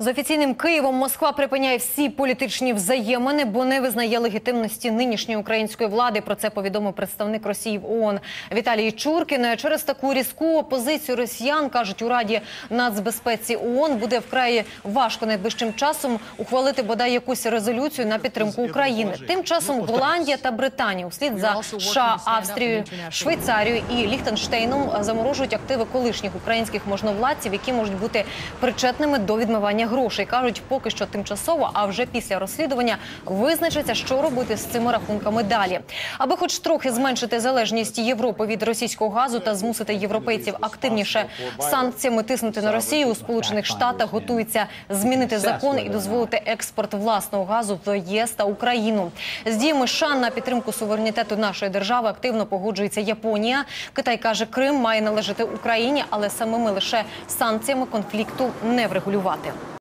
З офіційним Києвом Москва припиняє всі політичні взаємини, бо не визнає легітимності нинішньої української влади. Про це повідомив представник Росії в ООН Віталій Чуркін. Через таку різку опозицію росіян кажуть у Раді нацбезпеці ООН буде вкрай важко найближчим часом ухвалити бодай якусь резолюцію на підтримку України. Тим часом Голландія та Британія, услід за США, Австрією, Швейцарією і Ліхтенштейном заморожують активи колишніх українських можновладців, які можуть бути причетними до відмивання грошей. кажуть, поки що тимчасово, а вже після розслідування визначиться, що робити з цими рахунками далі. Аби, хоч трохи зменшити залежність Європи від російського газу та змусити європейців активніше санкціями тиснути на Росію, у Сполучених Штатах готуються змінити закон і дозволити експорт власного газу в ЄС та Україну. З діями США на підтримку суверенітету нашої держави активно погоджується Японія. Китай каже, Крим має належати Україні, але самими лише санкціями конфлікту не врегулювати.